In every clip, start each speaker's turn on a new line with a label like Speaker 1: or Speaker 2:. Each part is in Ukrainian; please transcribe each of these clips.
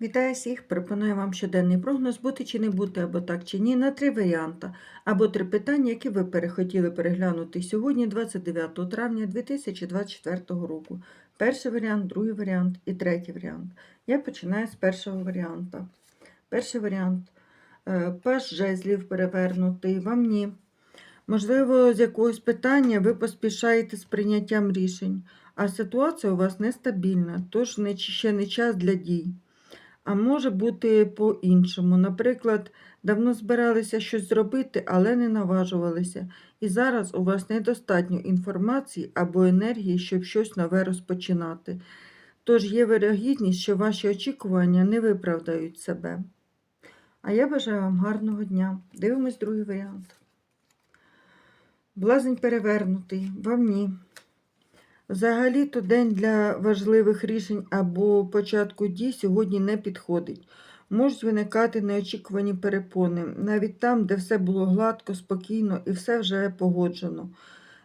Speaker 1: Вітаю всіх! Пропоную вам щоденний прогноз бути чи не бути, або так чи ні, на три варіанти, або три питання, які ви перехотіли переглянути сьогодні, 29 травня 2024 року. Перший варіант, другий варіант і третій варіант. Я починаю з першого варіанта. Перший варіант е, паш жезлів перевернутий, вам ні. Можливо, з якогось питання ви поспішаєте з прийняттям рішень, а ситуація у вас нестабільна, тож ще не час для дій. А може бути по-іншому. Наприклад, давно збиралися щось зробити, але не наважувалися. І зараз у вас недостатньо інформації або енергії, щоб щось нове розпочинати. Тож є вирогідність, що ваші очікування не виправдають себе. А я бажаю вам гарного дня. Дивимось другий варіант. Блазень перевернутий, вам ні. Взагалі-то день для важливих рішень або початку дій сьогодні не підходить. Можуть виникати неочікувані перепони, навіть там, де все було гладко, спокійно і все вже погоджено.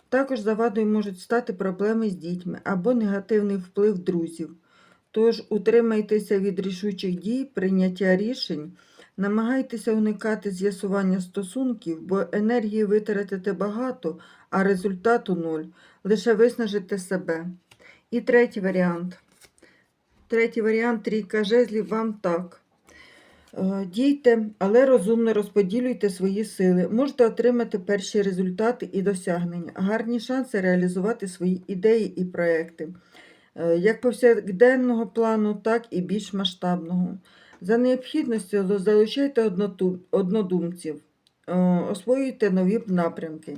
Speaker 1: Також завадою можуть стати проблеми з дітьми або негативний вплив друзів. Тож утримайтеся від рішучих дій, прийняття рішень, намагайтеся уникати з'ясування стосунків, бо енергії витратите багато, а результату нуль лише виснажите себе. І третій варіант. Третій варіант трійка жезлів вам так. Е, Дійте, але розумно розподілюйте свої сили. Можете отримати перші результати і досягнення, гарні шанси реалізувати свої ідеї і проекти, Е, як повсякденного плану, так і більш масштабного. За необхідністю залучайте однодумців, е, освоюйте нові напрямки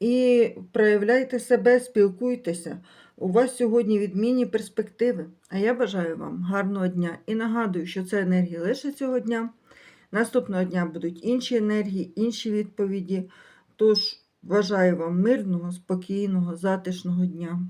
Speaker 1: і проявляйте себе, спілкуйтеся. У вас сьогодні відмінні перспективи. А я бажаю вам гарного дня і нагадую, що це енергія лише цього дня. Наступного дня будуть інші енергії, інші відповіді. Тож бажаю вам мирного, спокійного, затишного дня.